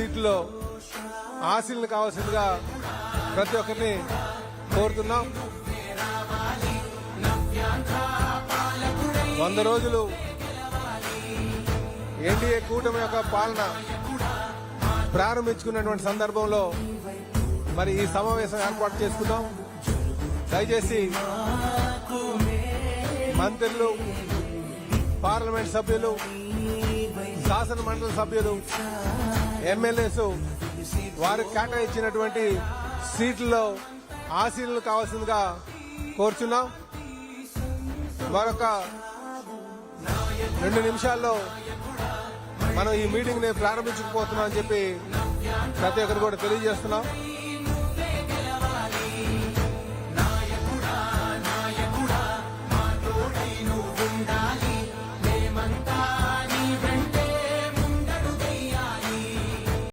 సీట్లో ఆశీలను కావాల్సిందిగా ప్రతి ఒక్కరిని కోరుతున్నాం. వంద రోజులు ఎన్డీఏ కూటమి యొక్క పాలన ప్రారంభించుకున్నటువంటి సందర్భంలో మరి ఈ సమావేశం ఏర్పాటు చేసుకుందాం. దయచేసి మంత్రులు పార్లమెంట్ సభ్యులు శాసన మండలి సభ్యులు ఎమ్మెల్యేస్ వారు కేటాయించినటువంటి సీట్లలో ఆశీనులు కావాల్సిందిగా కోరుచున్నాం. మరొక రెండు నిమిషాల్లో మనం ఈ మీటింగ్ని ప్రారంభించకపోతున్నాం అని చెప్పి ప్రతి ఒక్కరు కూడా తెలియజేస్తున్నాం.